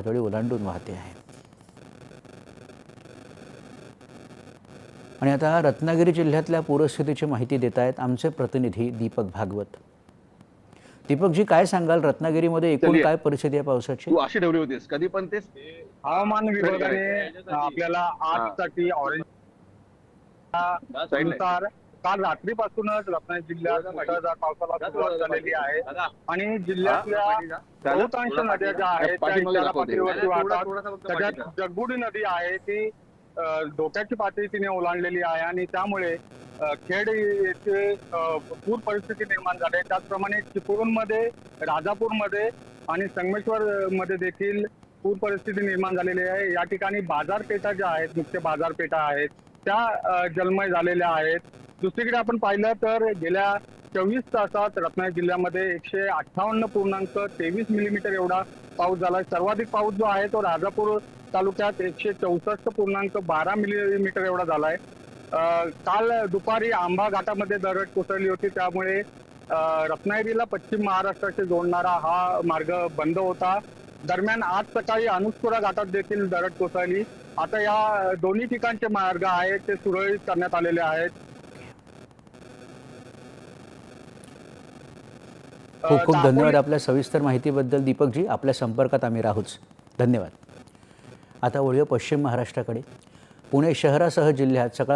पातळी ओलांडून वाहते आहे. आणि आता रत्नागिरी जिल्ह्यातल्या पूरस्थितीची माहिती देत आहेत आमचे प्रतिनिधी दीपक भागवत. दीपकजी काय सांगाल? रत्नागिरीमध्ये एकूण. काय परिस्थिती आहे पावसाची? तू अशी ठेवली होतीस. कधी पण तेच. हवामान विभागाने आपल्याला. आजसाठी ऑरेंज काल रात्रीपासूनच रत्नागिरी जिल्ह्यात मुसळधार पावसाला सुरुवात झालेली आहे आणि जिल्ह्यातल्या बहुतांश नद्या ज्या आहेत त्या इशारा. पातळीवरती वाहतात. त्याच्यात. जगबुडी नदी आहे ती धोक्याची पातळी तिने ओलांडलेली आहे आणि त्यामुळे खेड येथे पूर परिस्थिती निर्माण झाली आहे. त्याचप्रमाणे चिपळूणमध्ये राजापूरमध्ये आणि संगमेश्वर मध्ये देखील पूर परिस्थिती निर्माण झालेली आहे. या ठिकाणी बाजारपेठा ज्या आहेत मुख्य बाजारपेठा आहेत त्या जलमय झालेल्या आहेत. दुसरीकडे आपण पाहिलं तर गेल्या चोवीस तासात रत्नागिरी जिल्ह्यामध्ये एकशे अठ्ठावन्न पूर्णांक तेवीस मिलीमीटर एवढा पाऊस झाला सर्वाधिक पाऊस जो आहे तो राजापूर तालुक्यात एकशे चौसष्ट पूर्णांक बारा मिलीमीटर एवढा झालाय. आहे काल दुपारी आंबा घाटामध्ये दरड कोसळली होती. त्यामुळे रत्नागिरीला पश्चिम महाराष्ट्राशी जोडणारा हा मार्ग बंद होता. दरम्यान आज सकाळी अनुस्कुरा घाटात देखील दरड कोसळली. आता या दोन्ही ठिकाणचे मार्ग आहेत ते सुरळीत करण्यात आलेले आहेत. खूप खूप धन्यवाद आपल्या सविस्तर माहितीबद्दल दीपकजी. आपल्या संपर्कात आम्ही राहूच. धन्यवाद. आता वळूया पश्चिम महाराष्ट्राकडे. पुणे शहरासह जिल्ह्यात सकाळ